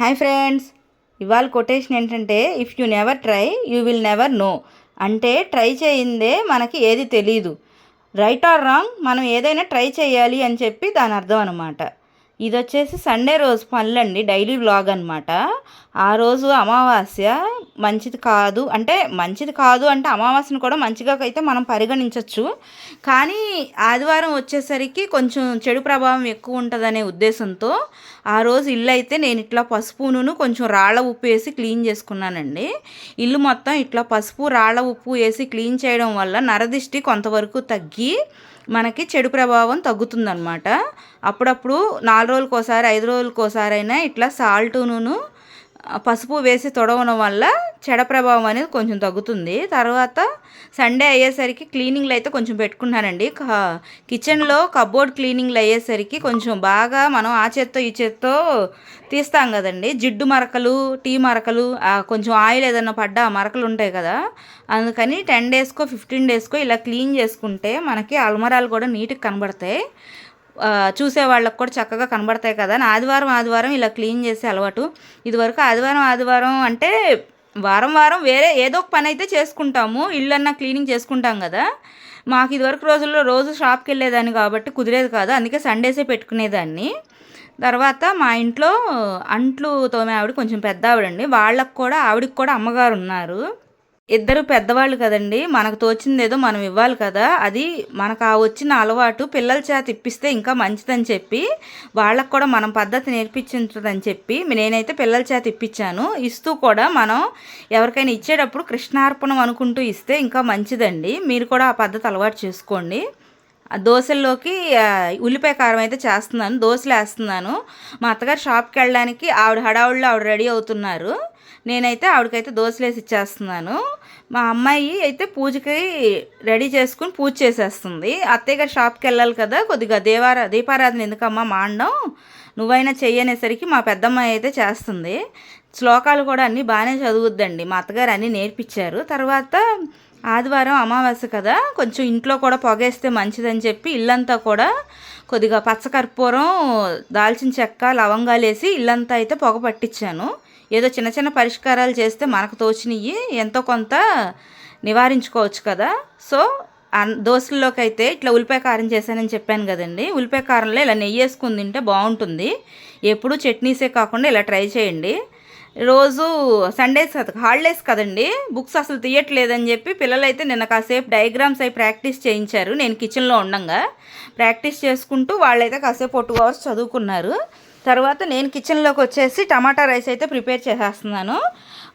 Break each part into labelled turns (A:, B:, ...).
A: Hi friends ఇవాళ quotation ఏంటంటే if you never try you will never know అంటే try చేయిందే మనకి ఏది తెలియదు రైట్ ఆర్ రాంగ్ మనం ఏదైనా ట్రై చేయాలి అని చెప్పి దాని అర్థం అనమాట ఇది వచ్చేసి సండే రోజు పనులండి డైలీ వ్లాగ్ అనమాట ఆ రోజు అమావాస్య మంచిది కాదు అంటే మంచిది కాదు అంటే అమావాస్యను కూడా మంచిగా అయితే మనం పరిగణించవచ్చు కానీ ఆదివారం వచ్చేసరికి కొంచెం చెడు ప్రభావం ఎక్కువ ఉంటుందనే ఉద్దేశంతో ఆ రోజు ఇల్లు అయితే నేను ఇట్లా పసుపును కొంచెం రాళ్ళ ఉప్పు వేసి క్లీన్ చేసుకున్నానండి. ఇల్లు మొత్తం ఇట్లా పసుపు రాళ్ళ ఉప్పు వేసి క్లీన్ చేయడం వల్ల నరదిష్టి కొంతవరకు తగ్గి మనకి చెడు ప్రభావం తగ్గుతుందనమాట అప్పుడప్పుడు నాలుగు రోజులకోసారి ఐదు రోజులకోసారైనా అయినా ఇట్లా సాల్టును పసుపు వేసి తొడవడం వల్ల చెడ ప్రభావం అనేది కొంచెం తగ్గుతుంది. తర్వాత సండే అయ్యేసరికి క్లీనింగ్లు అయితే కొంచెం పెట్టుకున్నానండి. కిచెన్లో కబోర్డ్ క్లీనింగ్లు అయ్యేసరికి కొంచెం బాగా మనం ఆ చేత్తో ఈ చేత్తో తీస్తాం కదండి. జిడ్డు మరకలు టీ మరకలు కొంచెం ఆయిల్ ఏదైనా పడ్డా ఆ మరకలు ఉంటాయి కదా. అందుకని టెన్ డేస్కో ఫిఫ్టీన్ డేస్కో ఇలా క్లీన్ చేసుకుంటే మనకి అల్మరాలు కూడా నీట్గా కనబడతాయి. చూసే వాళ్ళకు కూడా చక్కగా కనబడతాయి కదా. అని ఆదివారం ఆదివారం ఇలా క్లీన్ చేసే అలవాటు. ఇదివరకు ఆదివారం ఆదివారం అంటే వారం వారం వేరే ఏదో ఒక పని అయితే చేసుకుంటాము. ఇళ్ళన్నా క్లీనింగ్ చేసుకుంటాం కదా. మాకు ఇదివరకు రోజుల్లో రోజు షాప్కి వెళ్ళేదాన్ని కాబట్టి కుదిరేది కాదు. అందుకే సండేసే పెట్టుకునేదాన్ని. తర్వాత మా ఇంట్లో అంట్లు తోమే ఆవిడ కొంచెం పెద్ద ఆవిడండి. వాళ్ళకు కూడా ఆవిడకి కూడా అమ్మగారు ఉన్నారు. ఇద్దరు పెద్దవాళ్ళు కదండి. మనకు తోచింది ఏదో మనం ఇవ్వాలి కదా. అది మనకు ఆ వచ్చిన అలవాటు పిల్లల చేత ఇప్పిస్తే ఇంకా మంచిదని చెప్పి వాళ్ళకు కూడా మనం పద్ధతి నేర్పించుంటుందని చెప్పి నేనైతే పిల్లల చేత ఇప్పించాను. ఇస్తూ కూడా మనం ఎవరికైనా ఇచ్చేటప్పుడు కృష్ణార్పణం అనుకుంటూ ఇస్తే ఇంకా మంచిదండి. మీరు కూడా ఆ పద్ధతి అలవాటు చేసుకోండి. దోశల్లోకి ఉల్లిపాయ కారం అయితే చేస్తున్నాను దోశలు వేస్తున్నాను మా అత్తగారు షాప్కి వెళ్ళడానికి ఆవిడ హడావుల్లో ఆవిడ రెడీ అవుతున్నారు. నేనైతే ఆవిడకైతే దోశలు వేసి ఇచ్చేస్తున్నాను. మా అమ్మాయి అయితే పూజకి రెడీ చేసుకుని పూజ చేసేస్తుంది. అత్తయ్య గారు షాప్కి వెళ్ళాలి కదా కొద్దిగా దేవారా దీపారాధన ఎందుకమ్మా మాండం నువ్వైనా చెయ్యనేసరికి మా పెద్దమ్మాయి అయితే చేస్తుంది. శ్లోకాలు కూడా అన్నీ బాగానే చదువుద్దండి. మా అత్తగారు అన్నీ నేర్పించారు. తర్వాత ఆదివారం అమావాస్య కదా కొంచెం ఇంట్లో కూడా పొగేస్తే మంచిదని చెప్పి ఇల్లంతా కూడా కొద్దిగా పచ్చకర్పూరం దాల్చిన చెక్క లవంగాలు వేసి ఇల్లంతా అయితే పొగ పట్టించాను. ఏదో చిన్న చిన్న పరిష్కారాలు చేస్తే మనకు తోచినవి ఎంతో కొంత నివారించుకోవచ్చు కదా. సో దోశల్లోకి అయితే ఇట్లా ఉల్లిపాయ కారం చేశానని చెప్పాను కదండి. ఉల్లిపాయ కారంలో ఇలా నెయ్యి వేసుకుని తింటే బాగుంటుంది. ఎప్పుడు చట్నీసే కాకుండా ఇలా ట్రై చేయండి. రోజు సండేస్ హాలిడేస్ కదండి. బుక్స్ అసలు తీయట్లేదని చెప్పి పిల్లలైతే నిన్న కాసేపు డయాగ్రామ్స్ అయి ప్రాక్టీస్ చేయించారు. నేను కిచెన్లో ఉండగా ప్రాక్టీస్ చేసుకుంటూ వాళ్ళైతే కాసేపు టూ అవర్స్ చదువుకున్నారు. తర్వాత నేను కిచెన్లోకి వచ్చేసి టమాటా రైస్ అయితే ప్రిపేర్ చేసేస్తున్నాను.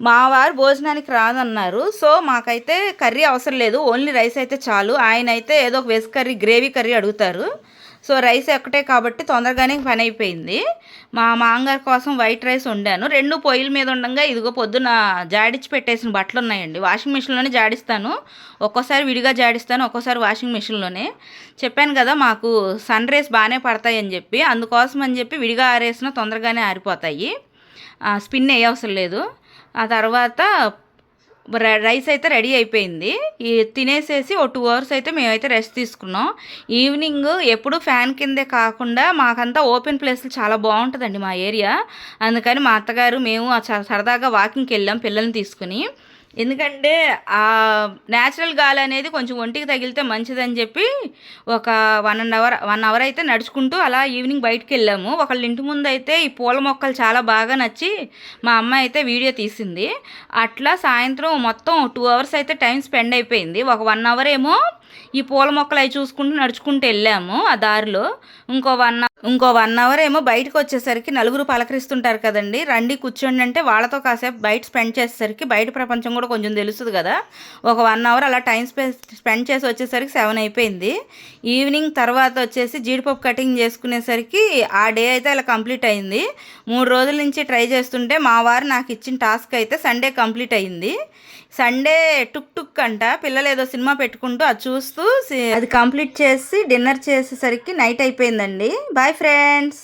A: మా వారు భోజనానికి రాదన్నారు. సో మాకైతే కర్రీ అవసరం లేదు. ఓన్లీ రైస్ అయితే చాలు. ఆయన అయితే ఏదో ఒక వెజ్ కర్రీ గ్రేవీ కర్రీ అడుగుతారు. సో రైస్ ఒక్కటే కాబట్టి తొందరగానే పని అయిపోయింది. మా మాంగారు కోసం వైట్ రైస్ వండాను. రెండు పొయ్యిల మీద ఉండగా ఇదిగో పొద్దున జాడిచ్చి పెట్టేసిన బట్టలు ఉన్నాయండి. వాషింగ్ మిషన్లోనే జాడిస్తాను. ఒక్కోసారి విడిగా జాడిస్తాను ఒక్కోసారి వాషింగ్ మిషన్లోనే. చెప్పాను కదా మాకు సన్ రేస్ బాగానే పడతాయి అని చెప్పి అందుకోసం అని చెప్పి విడిగా ఆరేసిన తొందరగానే ఆరిపోతాయి. స్పిన్ వేయవసరం లేదు. ఆ తర్వాత రైస్ అయితే రెడీ అయిపోయింది. ఈ తినేసేసి ఓ టూ అవర్స్ అయితే మేమైతే రెస్ట్ తీసుకున్నాం. ఈవినింగ్ ఎప్పుడు ఫ్యాన్ కిందే కాకుండా మాకంతా ఓపెన్ ప్లేస్లు చాలా బాగుంటుందండి మా ఏరియా. అందుకని మా అత్తగారు మేము సరదాగా వాకింగ్కి వెళ్ళాం పిల్లల్ని తీసుకుని. ఎందుకంటే ఆ న్యాచురల్ గాలి అనేది కొంచెం ఒంటికి తగిలితే మంచిదని చెప్పి ఒక one and hour one hour అయితే నడుచుకుంటూ అలా ఈవినింగ్ బయటకు వెళ్ళాము. ఒకళ్ళ ఇంటి ముందు అయితే ఈ పూల మొక్కలు చాలా బాగా నచ్చి మా అమ్మ అయితే వీడియో తీసింది. అట్లా సాయంత్రం మొత్తం టూ అవర్స్ అయితే టైం స్పెండ్ అయిపోయింది. ఒక వన్ అవర్ ఏమో ఈ పూల మొక్కలు అవి చూసుకుంటూ నడుచుకుంటూ వెళ్ళాము ఆ దారిలో. ఇంకో వన్ ఇంకో వన్ అవర్ ఏమో బయటకు వచ్చేసరికి నలుగురు పలకరిస్తుంటారు కదండి. రండి కూర్చోండి అంటే వాళ్ళతో కాసేపు బయట స్పెండ్ చేసేసరికి బయట ప్రపంచం కూడా కొంచెం తెలుస్తుంది కదా. ఒక వన్ అవర్ అలా టైం స్పెండ్ చేసి వచ్చేసరికి సెవెన్ అయిపోయింది. ఈవినింగ్ తర్వాత వచ్చేసి జీడిపప్పు కటింగ్ చేసుకునేసరికి ఆ డే అయితే అలా కంప్లీట్ అయింది. మూడు రోజుల నుంచి ట్రై చేస్తుంటే మా వారు నాకు ఇచ్చిన టాస్క్ అయితే సండే కంప్లీట్ అయింది. సండే టుక్ టుక్ అంట. పిల్లలు ఏదో సినిమా పెట్టుకుంటూ అది చూస్తూ అది కంప్లీట్ చేసి డిన్నర్ చేసేసరికి నైట్ అయిపోయిందండి. Bye friends.